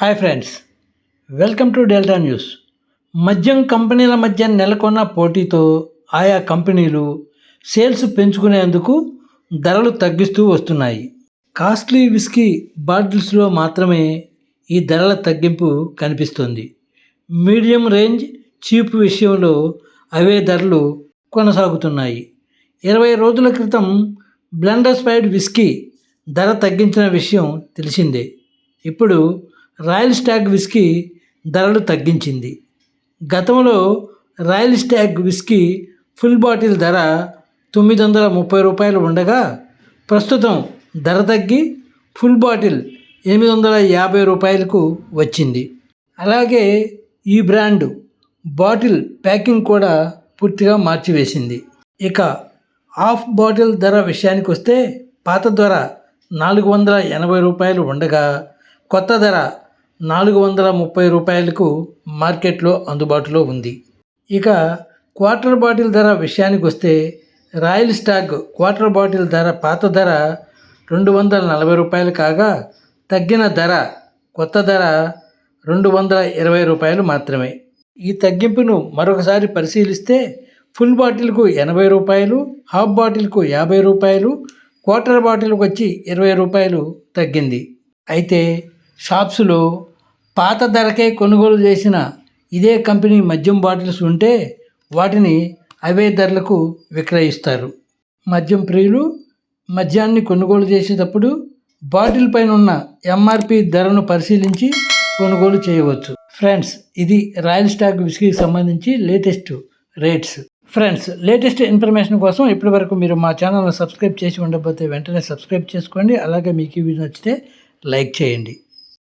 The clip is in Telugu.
Hi friends welcome to Delta News. మద్యం కంపెనీల మధ్య నెలకొన్న పోటీతో ఆయా కంపెనీలు సేల్స్ పెంచుకునేందుకు ధరలు తగ్గిస్తూ వస్తున్నాయి. కాస్ట్లీ విస్కీ బాటిల్స్లో మాత్రమే ఈ ధరల తగ్గింపు కనిపిస్తుంది. మీడియం రేంజ్ చీప్ విషయంలో అవే ధరలు కొనసాగుతున్నాయి. ఇరవై రోజుల క్రితం బ్లెండర్ స్పైడ్ విస్కీ ధర తగ్గించిన విషయం తెలిసిందే. ఇప్పుడు రాయల్ స్టాగ్ విస్కీ ధరలు తగ్గించింది. గతంలో Royal Stag whisky full bottle ధర తొమ్మిది వందల ముప్పై రూపాయలు ఉండగా ప్రస్తుతం ధర తగ్గి ఫుల్ బాటిల్ ఎనిమిది వందల యాభై రూపాయలకు వచ్చింది. అలాగే ఈ బ్రాండ్ బాటిల్ ప్యాకింగ్ కూడా పూర్తిగా మార్చివేసింది. ఇక హాఫ్ బాటిల్ ధర విషయానికి వస్తే పాత ధర నాలుగు వందల ఎనభై రూపాయలు ఉండగా కొత్త ధర నాలుగు వందల ముప్పై రూపాయలకు మార్కెట్లో అందుబాటులో ఉంది. ఇక క్వార్టర్ బాటిల్ ధర విషయానికి వస్తే రాయల్ స్టాగ్ క్వార్టర్ బాటిల్ ధర పాత ధర రెండు వందల నలభై రూపాయలు కాగా తగ్గిన ధర కొత్త ధర రెండు వందల ఇరవై రూపాయలు మాత్రమే. ఈ తగ్గింపును మరొకసారి పరిశీలిస్తే ఫుల్ బాటిల్కు ఎనభై రూపాయలు హాఫ్ బాటిల్కు యాభై రూపాయలు క్వార్టర్ బాటిల్కి వచ్చి ఇరవై రూపాయలు తగ్గింది. అయితే షాప్స్లో పాత ధరకే కొనుగోలు చేసిన ఇదే కంపెనీ మద్యం బాటిల్స్ ఉంటే వాటిని అవే ధరలకు విక్రయిస్తారు. మద్యం ప్రియులు మద్యాన్ని కొనుగోలు చేసేటప్పుడు బాటిల్ పైన ఉన్న ఎంఆర్పి ధరను పరిశీలించి కొనుగోలు చేయవచ్చు. ఫ్రెండ్స్ ఇది రాయల్ స్టాక్ విస్కీకి సంబంధించి latest rates. Friends latest information కోసం ఇప్పటివరకు మీరు మా ఛానల్ని సబ్స్క్రైబ్ చేసి ఉండకపోతే వెంటనే సబ్స్క్రైబ్ చేసుకోండి. అలాగే మీకు ఈ వీడియో నచ్చితే లైక్ చేయండి.